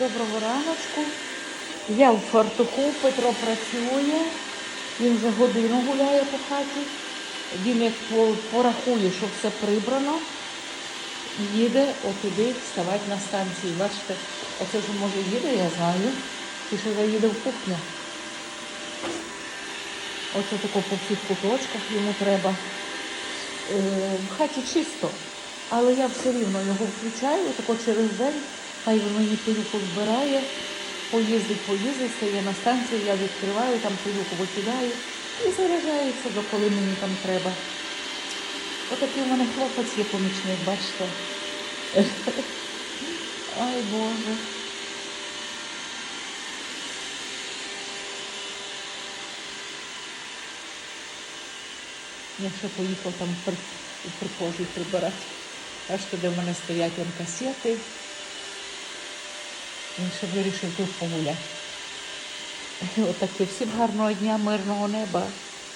Доброго раночку. Я в фартуху, Петро працює. Він вже годину гуляє по хаті. Він як порахує, що все прибрано, їде отуди вставати на станції. Бачите, оце вже може їде, я знаю. Чи ще заїде в кухню. Оце тако по всіх куточках йому треба. Е, в хаті чисто, але я все рівно його включаю, тако через день, хай він мені пилюку збирає, поїздить, поїздить, стає на станції, я відкриваю, там пилюку викидаю і заряджається, доколи мені там треба. Отакий у мене хлопець є помічник, бачите. Ай Боже. Я ще поїхав там у прихожій прибирати. Аж туди в мене стоять касети. Він ще вирішив тут погуляти. Отаке. Всім гарного дня, мирного неба.